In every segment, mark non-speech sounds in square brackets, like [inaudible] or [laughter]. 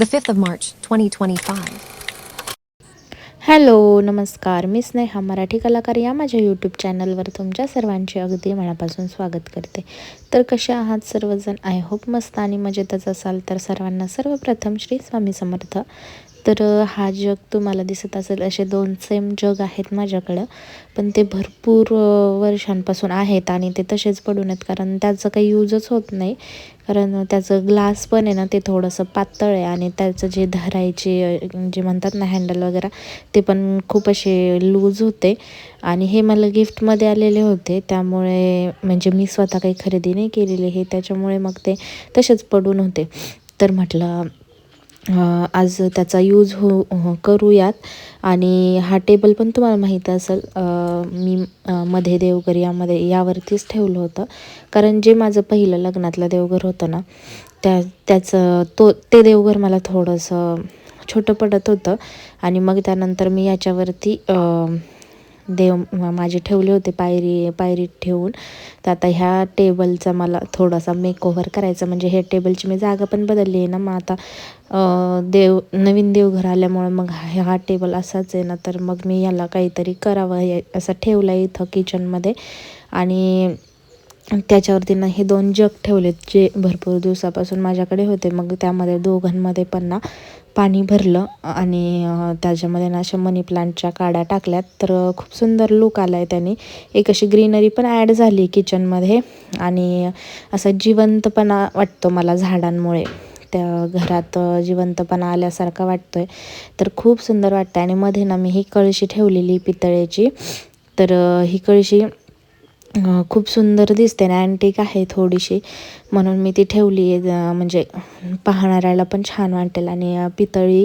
the 5th of March, 2025. Hello नमस्कार. मी स्नेहा मराठी कलाकार या माझ्या यूट्यूब चॅनलवर तुमच्या सर्वांचे अगदी मनापासून स्वागत करते. तर कसे आहात सर्वजण? आय होप मस्त आणि मजेतच असाल तर सर्वांना सर्वप्रथम श्री स्वामी समर्थ. तर हा जग तुम्हाला दिसत असेल असे दोन सेम जग आहेत माझ्याकडं. पण ते भरपूर वर्षांपासून आहेत आणि ते तसेच पडून आहेत कारण त्याचं काही यूजच होत नाही. कारण त्याचं ग्लास पण आहे ना ते थोडंसं पातळ आहे आणि त्याचं जे धरायचे जे म्हणतात ना हँडल वगैरे ते पण खूप असे लूज होते. आणि हे मला गिफ्टमध्ये आलेले होते. त्यामुळे म्हणजे मी स्वतः काही खरेदी नाही केलेली हे त्याच्यामुळे मग ते तसेच पडून होते. तर म्हटलं आज त्याचा यूज हो, हो करूयात. आणि हा टेबल पण तुम्हाला माहीत असेल मी मध्ये देवघर यामध्ये यावरतीच ठेवलं होतं. कारण जे माझं पहिलं लग्नातलं देवघर होतं ना त्या त्याचं तो ते देवघर मला थोडंसं छोटं पडत होतं. आणि मग त्यानंतर मी याच्यावरती देव माझे ठेवले होते पायरी पायरीत ठेवून. तर आता ह्या टेबलचा मला थोडासा मेकओव्हर करायचा म्हणजे हे टेबलची मी जागा पण बदलली आहे ना. मग आता देव नवीन देवघर आल्यामुळे मग हा हा टेबल असाच आहे ना. तर मग मी याला काहीतरी करावं हे असं ठेवलं आहे इथं किचनमध्ये आणि त्याच्यावरती ना हे दोन जग ठेवलेत जे भरपूर दिवसापासून माझ्याकडे होते. मग त्यामध्ये दोघांमध्ये पण ना पाणी भरलं आणि त्याच्यामध्ये ना अशा मनी प्लांटच्या काड्या टाकल्यात. तर खूप सुंदर लुक आला आहे त्याने. एक अशी ग्रीनरी पण ॲड झाली किचनमध्ये आणि असा जिवंतपणा वाटतो मला झाडांमुळे. त्या घरात जिवंतपणा आल्यासारखा वाटतो आहे तर खूप सुंदर वाटतं आणि मध्ये ना मी ही कळशी ठेवलेली पितळेची. तर ही कळशी खूप सुंदर दिसते ना अँटिक आहे थोडीशी. म्हणून मी ती ठेवली आहे म्हणजे पाहणाऱ्याला पण छान वाटेल. आणि पितळी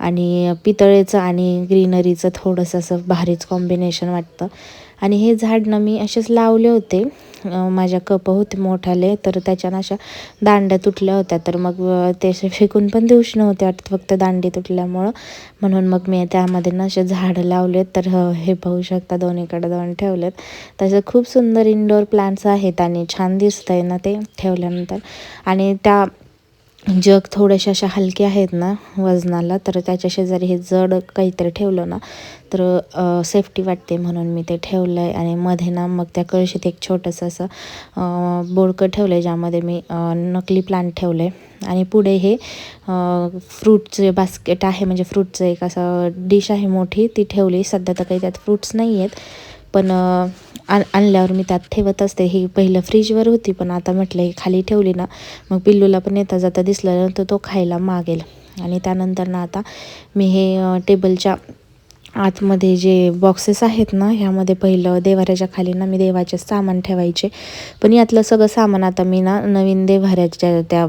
आणि पितळेचं आणि ग्रीनरीचं थोडंसं असं भारीच कॉम्बिनेशन वाटतं. आणि हे झाड ना मी असेच लावले होते. माझ्या कप होते मोठाले तर त्याच्यानं अशा दांड्या तुटल्या होत्या. तर मग ते असे फेकून पण देऊच नव्हते वाटत फक्त दांडी तुटल्यामुळं. म्हणून मग मी त्यामध्ये ना असे झाडं लावलेत. तर हे पाहू शकता दोन्हीकडे दोन ठेवलेत. तसे खूप सुंदर इंडोर प्लांट्स आहेत आणि छान दिसतंय ना ते ठेवल्यानंतर. आणि त्या जग थोड्याशा अशा हलक्या आहेत ना वजनाला तर त्याच्या शेजारी हे जड काहीतरी ठेवलं ना तर सेफ्टी वाटते म्हणून मी ते ठेवलं आहे आणि मध्ये ना मग त्या कळशीत एक छोटंसं असं बोडकं ठेवलं आहे ज्यामध्ये मी नकली प्लांट ठेवलं आहे आणि पुढे हे फ्रूटचे बास्केट आहे म्हणजे फ्रूटचं एक असं डिश आहे मोठी ती ठेवली. सध्या तर काही त्यात फ्रूट्स नाही आहेत पण आण आणल्यावर मी त्यात ठेवत असते. ही पहिलं फ्रीजवर होती पण आता म्हटलं ही खाली ठेवली ना मग पिल्लूला पण येता जाता दिसल्यानंतर तो खायला मागेल. आणि त्यानंतर ना आता मी हे टेबलच्या आतमध्ये जे बॉक्सेस आहेत ना ह्यामध्ये पहिलं देवाऱ्याच्या खाली ना मी देवाचे सामान ठेवायचे. पण यातलं सगळं सामान आता मी ना नवीन देवाऱ्याच्या त्या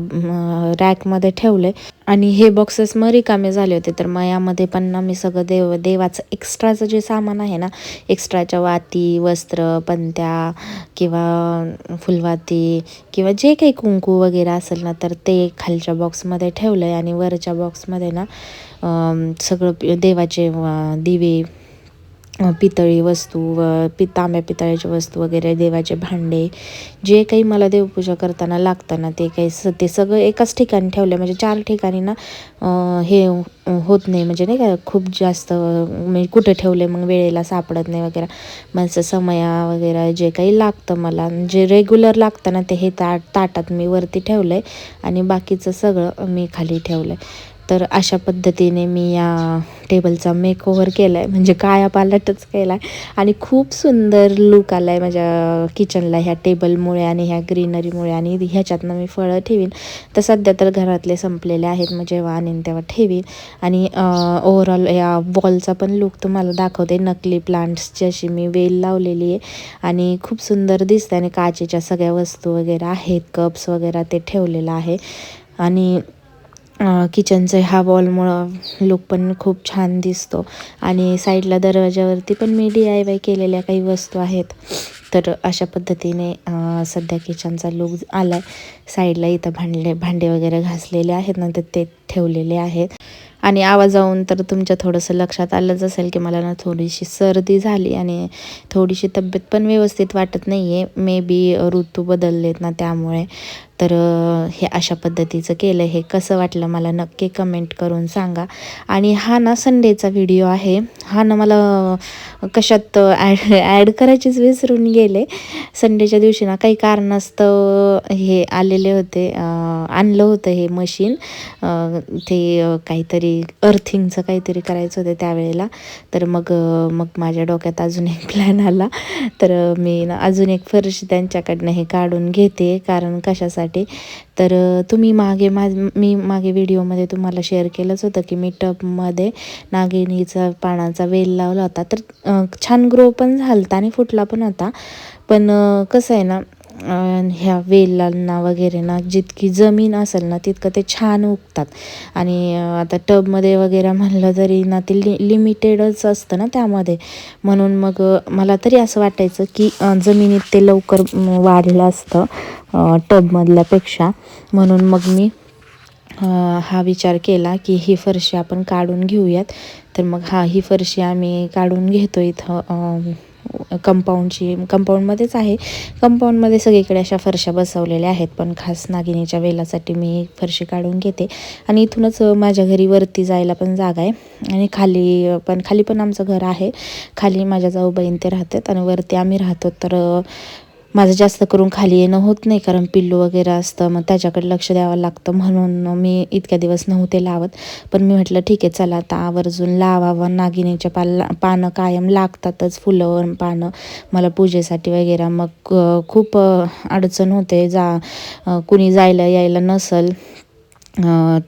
रॅकमध्ये ठेवलं आणि हे बॉक्सेस मग रिकामे झाले होते. तर मग यामध्ये पण ना मी सगळं देव देवाचं एक्स्ट्राचं जे सामान आहे ना एक्स्ट्राच्या वाती वस्त्र पंत्या किंवा फुलवाती किंवा जे काही कुंकू वगैरे असेल ना तर ते खालच्या बॉक्समध्ये ठेवलं आहे आणि वरच्या बॉक्समध्ये ना सगळं देवाचे दिवे पितळी वस्तू व पि तांब्या पितळ्याच्या वस्तू वगैरे देवाचे भांडे जे काही मला देवपूजा करताना लागतं ना ते काही स ते सगळं एकाच ठिकाणी ठेवलं म्हणजे चार ठिकाणी ना हे होत नाही. म्हणजे नाही का खूप जास्त म्हणजे कुठे ठेवले मग वेळेला सापडत नाही वगैरे. माझं समया वगैरे जे काही लागतं मला जे रेग्युलर लागतं ना ते हे ताट ताटात मी वरती ठेवलं आहे आणि बाकीचं सगळं मी खाली ठेवलं आहे तर अशा पद्धतीने मी या टेबलचा मेकओव्हर केला आहे म्हणजे काया पालटच केला आहे आणि खूप सुंदर लुक आला आहे माझ्या किचनला ह्या टेबलमुळे आणि ह्या ग्रीनरीमुळे आणि ह्याच्यातनं मी फळं ठेवीन. तर सध्या तर घरातले संपलेले आहेत मग जेव्हा आणीन तेव्हा ठेवीन. आणि ओव्हरऑल या वॉलचा पण लुक तुम्हाला दाखवते. नकली प्लांट्सची अशी मी वेल लावलेली आहे. आणि खूप सुंदर दिसते आणि काचेच्या सगळ्या वस्तू वगैरे आहेत. कप्स वगैरे ते ठेवलेलं आहे. आणि किचनचं ह्या वॉलमुळं लुक पण खूप छान दिसतो. आणि साईडला दरवाजावरती पण मी डी आय वाय केलेल्या काही वस्तू आहेत. तर अशा पद्धतीने सध्या किचनचा लुक आला आहे साईडला इथं भांडले भांडे वगैरे घासलेले आहेत. ना तर ते ठेवलेले आहेत. आणि आवाजावून तर तुमच्या थोडंसं लक्षात आलंच असेल की मला ना थोडीशी सर्दी झाली आणि थोडीशी तब्येत पण व्यवस्थित वाटत नाही आहे मे बी ऋतू बदललेत ना त्यामुळे. तर हे अशा पद्धतीचं केलं. हे कसं वाटलं मला नक्की कमेंट करून सांगा. आणि हा ना संडेचा व्हिडिओ आहे. हा ना मला कशात ॲड ॲड करायचीच विसरून गेले. संडेच्या दिवशी ना काही कारणास्तव हे आलेले होते आणलं होतं हे मशीन ते काहीतरी अर्थिंगचं काहीतरी करायचं होतं त्यावेळेला. तर मग मग माझ्या डोक्यात अजून एक प्लॅन आला. तर मी ना अजून एक फरशी त्यांच्याकडनं हे काढून घेते. कारण कशासाठी? तर तुम्ही मागे मा मी मागे व्हिडिओमध्ये तुम्हाला शेअर केलंच होतं की मी टबमध्ये नागिनीचा पानाचा वेल लावला होता. तर छान ग्रो पण झालता आणि फुटला पण होता. पण कसं आहे ना ह्या वेलांना वगैरे ना जितकी जमीन असेल ना तितकं ते छान उगतात. आणि आता टबमध्ये वगैरे म्हणलं तरी ना ते लि लिमिटेडच असतं ना त्यामध्ये. म्हणून मग मला तरी असं वाटायचं की जमिनीत ते लवकर वाढलं असतं टबमधल्यापेक्षा. म्हणून मग मी हा विचार केला की ही फरशी आपण काढून घेऊयात. तर मग हा ही फरशी आम्ही काढून घेतो इथं कंपाऊंडची कंपाऊंडमध्येच आहे. कंपाऊंडमध्ये सगळीकडे अशा फरशा बसवलेल्या आहेत पण खास नागिनीच्या वेलासाठी मी एक फरशी काढून घेते. आणि इथूनच माझ्या घरी वरती जायला पण जागा आहे. आणि खाली पण खाली पण आमचं घर आहे. खाली माझ्या जाऊबाईन ते राहतात आणि वरती आम्ही राहतो. तर माझं जास्त करून खाली येणं होत नाही कारण पिल्लू वगैरे असतं मग त्याच्याकडे लक्ष द्यावं लागतं. म्हणून मी इतक्या दिवस नव्हते लावत. पण मी म्हटलं ठीक आहे चला आता आवर्जून लावावं. नागिनीच्या पाला पानं कायम लागतातच फुलं पानं. मला पूजेसाठी वगैरे. मग खूप अडचण होते. जा कुणी जायला यायला नसल.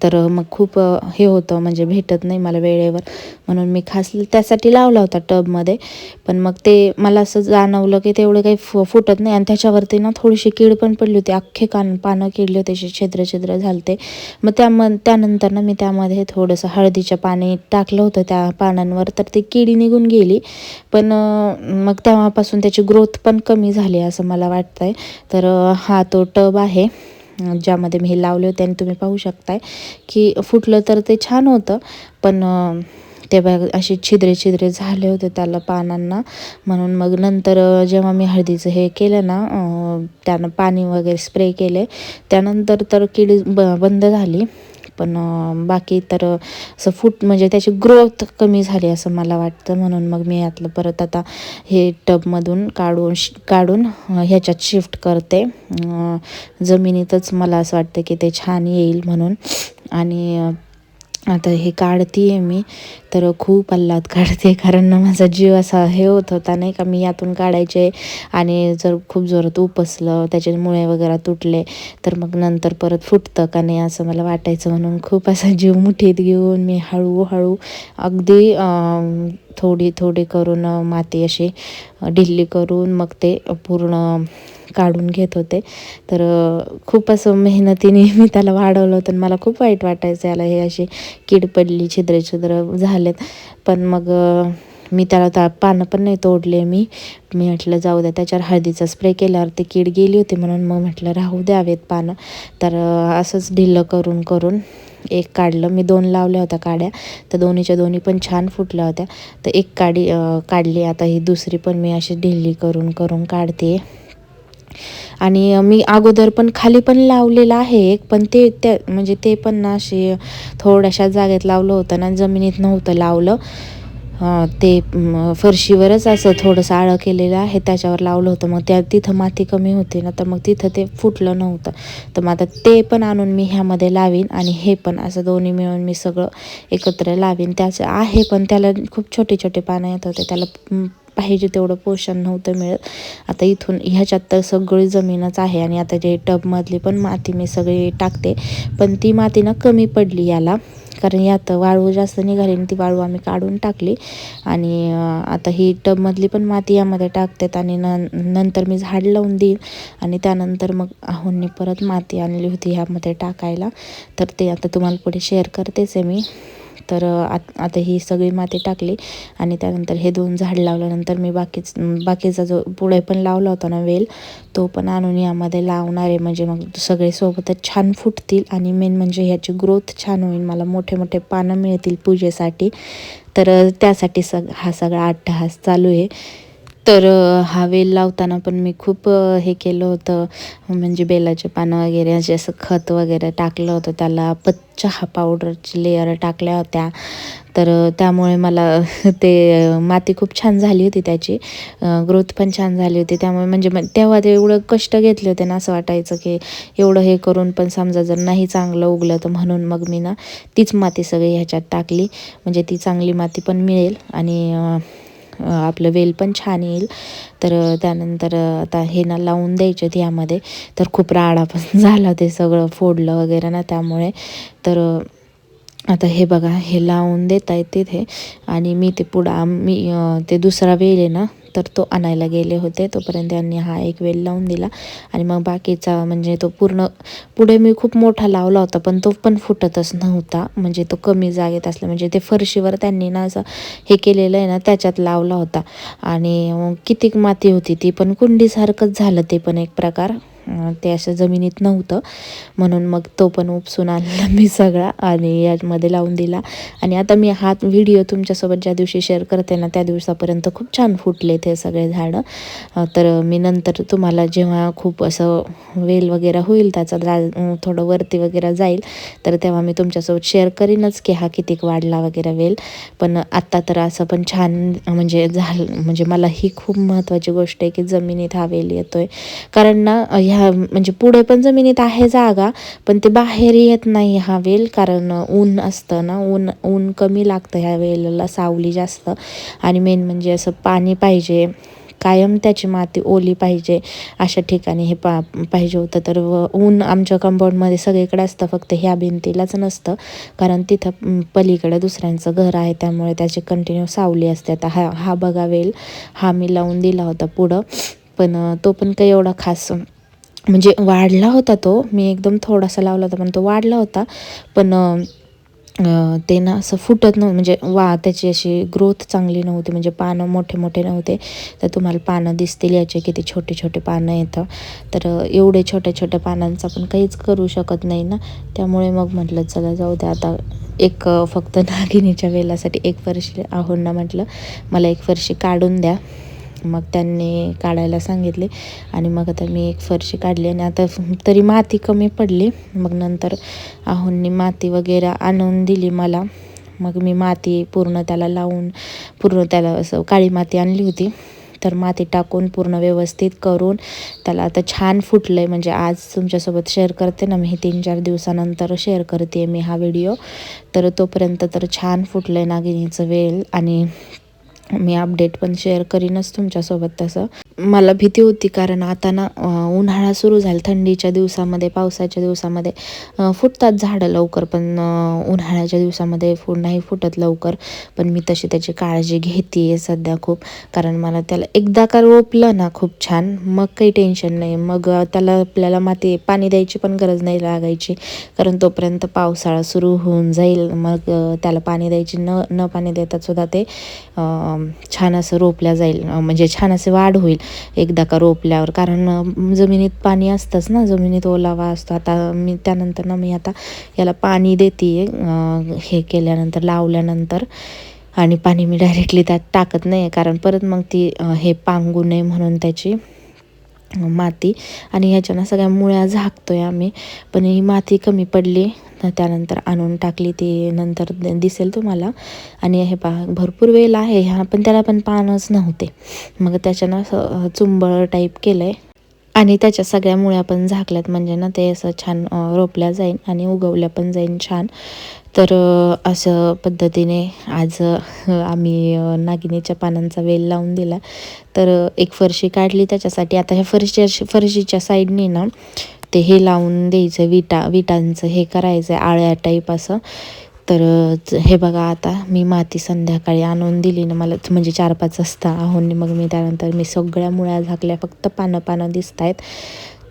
तर मग खूप हे होतं म्हणजे भेटत नाही मला वेळेवर. म्हणून मी खास त्यासाठी लावला होता टबमध्ये. पण मग ते मला असं जाणवलं की तेवढं काही फु फुटत नाही. आणि त्याच्यावरती ना थोडीशी कीड पण पडली होती. अख्खे कान पानं किडले होते असे छिद्र छिद्र झालते. मग त्याम त्यानंतर ना मी त्यामध्ये थोडंसं हळदीचं पाणी टाकलं होतं त्या पानांवर. तर ती किडी निघून गेली. पण मग तेव्हापासून त्याची ग्रोथ पण कमी झाली असं मला वाटतंय. तर हा तो टब आहे. ज्यामध्ये मी हे लावले होते आणि तुम्ही पाहू शकताय की फुटलं तर ते छान होतं पण ते बघ असे छिद्रे छिद्रे झाले होते त्याला पानांना. म्हणून मग नंतर जेव्हा मी हळदीचं हे केलं ना त्यानं पाणी वगैरे स्प्रे केले. त्यानंतर तर किडी ब बंद झाली. पण बाकी तर असं फूट म्हणजे त्याची ग्रोथ कमी झाली असं मला वाटतं. म्हणून मग मी यातलं परत आता हे टबमधून काढून शि काढून ह्याच्यात शिफ्ट करते. जमिनीतच मला असं वाटतं की ते छान येईल म्हणून. आणि आता हे काढते आहे मी तर खूप आल्हाद काढते. कारण ना माझा जीव असा हे होत होता नाही का मी यातून काढायचे आणि जर खूप जोरात उपसलं त्याचे मुळे वगैरे तुटले तर मग नंतर परत फुटतं का नाही असं मला वाटायचं. म्हणून खूप असा जीव मुठीत घेऊन मी हळूहळू अगदी थोडी थोडी करून माती अशी ढिल्ली करून मग ते पूर्ण काढून घेत होते. तर खूप असं मेहनतीने [laughs] मी त्याला वाढवलं होतं मला खूप वाईट वाटायचं याला हे अशी कीड पडली छिद्र छिद्र झालेत. पण मग मी त्याला त्या पानं पण नाही तोडले मी. मी म्हटलं जाऊ द्या त्याच्यावर हळदीचा स्प्रे केल्यावर ती कीड गेली होती म्हणून मग म्हटलं राहू द्यावेत पानं. तर असंच ढिल्लं करून करून एक काढलं. मी दोन लावल्या होत्या काड्या. तर दोन्हीच्या दोन्ही पण छान फुटल्या होत्या. तर एक काडी काढली. आता ही दुसरी पण मी अशी ढिल्ली करून करून काढते. आणि मी अगोदर पण खाली पण लावलेलं आहे एक पण ते त्या म्हणजे ते पण ना असे थोड्याशा जागेत लावलं होतं ना जमिनीत नव्हतं लावलं. ते फरशीवरच असं थोडंसं आळं केलेलं आहे त्याच्यावर लावलं होतं. मग त्या तिथं माती कमी होती ना तर मग तिथं ते फुटलं नव्हतं. तर मग आता ते पण आणून मी ह्यामध्ये लावीन आणि हे पण असं दोन्ही मिळून मी सगळं एकत्र लावीन. त्याचं आहे पण त्याला खूप छोटे छोटे पानं येत होते. त्याला पाहिजे तेवढं पोषण नव्हतं मिळत. आता इथून ह्याच्यात तर सगळी जमीनच आहे आणि आता जे टबमधली पण माती मी सगळी टाकते. पण ती माती ना कमी पडली याला. कारण यात वाळू जास्त निघाली आणि ती वाळू आम्ही काढून टाकली. आणि आता ही टबमधली पण माती यामध्ये टाकतात आणि न नंतर मी झाड लावून देईन. आणि त्यानंतर मग आहोंनी परत माती आणली होती ह्यामध्ये टाकायला. तर ते आता तुम्हाला पुढे शेअर करतेच आहे मी. तर आत आता ही सगळी माती टाकली आणि त्यानंतर हे दोन झाड लावल्यानंतर मी बाकीच बाकीचा जो पुढे पण लावला होता ना वेल तो पण आणून यामध्ये लावणार आहे. म्हणजे मग सगळे सोबतच छान फुटतील आणि मेन म्हणजे ह्याची ग्रोथ छान होईल. मला मोठे मोठे पानं मिळतील पूजेसाठी. तर त्यासाठी सग हा सगळा अट्टहास चालू आहे. तर हा वेल लावताना पण मी खूप हे केलं होतं. म्हणजे बेलाचे पानं वगैरे असे असं खत वगैरे टाकलं होतं. त्याला पत चहा पावडरची लेअर टाकल्या होत्या. तर त्यामुळे मला ते माती खूप छान झाली होती त्याची. ग्रोथ पण छान झाली होती. त्यामुळे म्हणजे मग तेव्हा ते एवढं कष्ट घेतले होते ना असं वाटायचं की एवढं हे करून पण समजा जर नाही चांगलं उगलं तर म्हणून मग मी ना तीच माती सगळी ह्याच्यात टाकली. म्हणजे ती चांगली माती पण मिळेल आणि आपलं वेल पण छान येईल. तर त्यानंतर आता हे ना लावून द्यायचे यामध्ये. तर खूप राडा पण [laughs] झाला ते सगळं फोडलं वगैरे ना त्यामुळे. तर आता हे बघा हे लावून देत आहेत तिथे. आणि मी ते पुढं मी ते दुसरा वेल आहे ना तर तो आणायला गेले होते. तोपर्यंत त्यांनी हा एक वेल लावून दिला. आणि मग बाकीचा म्हणजे तो पूर्ण पुढे मी खूप मोठा लावला होता पण तो पण फुटतच नव्हता. म्हणजे तो कमी जागेत असला म्हणजे ते फरशीवर त्यांनी ना असं हे केलेलं आहे ना त्याच्यात लावला होता. आणि कितीक माती होती ती पण कुंडीसारखंच झालं ते पण एक प्रकार. ते असं जमिनीत नव्हतं. म्हणून मग तो पण उपसून आणला मी सगळा आणि यामध्ये लावून दिला. आणि आता मी हा व्हिडिओ तुमच्यासोबत ज्या दिवशी शेअर करते ना त्या दिवसापर्यंत खूप छान फुटले ते सगळे झाडं. तर मी नंतर तुम्हाला जेव्हा खूप असं वेल वगैरे होईल त्याचा द्रा थोडं वरती वगैरे जाईल तर तेव्हा मी तुमच्यासोबत शेअर करीनच की हा कितीक वाढला वगैरे वेल. पण आत्ता तर असं पण छान म्हणजे झालं म्हणजे मला ही खूप महत्त्वाची गोष्ट आहे की जमिनीत हा वेल येतो आहे कारण ना ह्या म्हणजे पुढे पण जमिनीत आहे जागा पण ते बाहेर येत नाही हा वेल कारण ऊन असतं ना ऊन ऊन कमी लागतं ह्या वेलला सावली जास्त. आणि मेन म्हणजे असं पाणी पाहिजे कायम त्याची माती ओली पाहिजे अशा ठिकाणी हे पा पाहिजे होतं. तर व ऊन आमच्या कंपाऊंडमध्ये सगळीकडे असतं फक्त ह्या भिंतीलाच नसतं. कारण तिथं पलीकडे दुसऱ्यांचं घर आहे त्यामुळे त्याची कंटिन्यू सावली असते. आता हा हा बघा वेल हा मी लावून दिला होता पुढं. पण तो पण काही एवढा खास म्हणजे वाढला होता तो. मी एकदम थोडासा लावला होता पण तो वाढला होता. पण ते ना असं फुटत नव्हतं. म्हणजे वा त्याची अशी ग्रोथ चांगली नव्हती. म्हणजे पानं मोठे मोठे नव्हते. तर तुम्हाला पानं दिसतील याचे किती छोटे छोटे पानं येतं. तर एवढे छोट्या छोट्या पानांचं आपण काहीच करू शकत नाही ना. त्यामुळे मग म्हटलं चला जाऊ द्या आता एक फक्त नागिनीच्या वेलासाठी एक फरशी आहोंना म्हटलं. मला एक फरशी काढून द्या. मग त्यांनी काढायला सांगितले. आणि मग आता मी एक फरशी काढली आणि आता तरी माती कमी पडली. मग नंतर आहोंनी माती वगैरे आणून दिली मला. मग मी माती पूर्ण त्याला लावून पूर्ण त्याला असं काळी माती आणली होती. तर माती टाकून पूर्ण व्यवस्थित करून त्याला आता छान फुटलं आहे म्हणजे आज तुमच्यासोबत शेअर करते ना मी हे तीन चार दिवसानंतर शेअर करते मी हा व्हिडिओ तर तोपर्यंत तर छान फुटलं आहे नागिनीचं वेल. आणि मी अपडेट पण शेअर करीनच तुमच्यासोबत तसं. मला भीती होती कारण आता ना उन्हाळा सुरू झाला थंडीच्या दिवसामध्ये पावसाच्या दिवसामध्ये. फुटतात झाडं लवकर पण उन्हाळ्याच्या दिवसामध्ये फुट नाही फुटत लवकर. पण मी तशी त्याची काळजी घेते आहे सध्या खूप कारण मला त्याला एकदा का रोपलं ना खूप छान मग काही टेन्शन नाही. मग त्याला आपल्याला माती पाणी द्यायची पण गरज नाही लागायची कारण तोपर्यंत पावसाळा सुरू होऊन जाईल. मग त्याला पाणी द्यायची न न पाणी देता सुद्धा ते छान असं रोपल्या जाईल. म्हणजे छान असे वाढ होईल. एकदा का रोपल्यावर. कारण जमिनीत पाणी असतंच ना जमिनीत ओलावा असतो. आता मी त्यानंतर ना मी आता याला पाणी देते हे केल्यानंतर लावल्यानंतर. आणि पाणी मी डायरेक्टली त्यात टाकत नाही कारण परत मग ती हे पांगू नये म्हणून त्याची माती. आणि ह्याच्यानं सगळ्या मुळ्या झाकतोय आम्ही. पण ही माती कमी पडली. त्यानंतर आणून टाकली ती नंतर दिसेल तुम्हाला. आणि हे पहा भरपूर वेल आहे. ह्या पण त्याला पण पानच नव्हते. मग त्याच्यानं असं चुंबळ टाईप केलं आहे आणि त्याच्या सगळ्या मुळ्या पण झाकल्यात. म्हणजे ना ते असं छान रोपल्या जाईल आणि उगवल्या पण जाईल छान. तर असं पद्धतीने आज आम्ही नागिनीच्या पानांचा वेल लावून दिला. तर एक फरशी काढली त्याच्यासाठी. आता ह्या फरशी फरशीच्या साईडने ना ते हे लावून द्यायचं विटा विटांचं हे करायचं आळ्या टाईप असं. तर हे बघा आता मी माती संध्याकाळी आणून दिली ना मला म्हणजे चार पाच वाजता आहोन मग मी त्यानंतर मी सगळ्या मुळ्या झाकल्या फक्त पानं पानं दिसत आहेत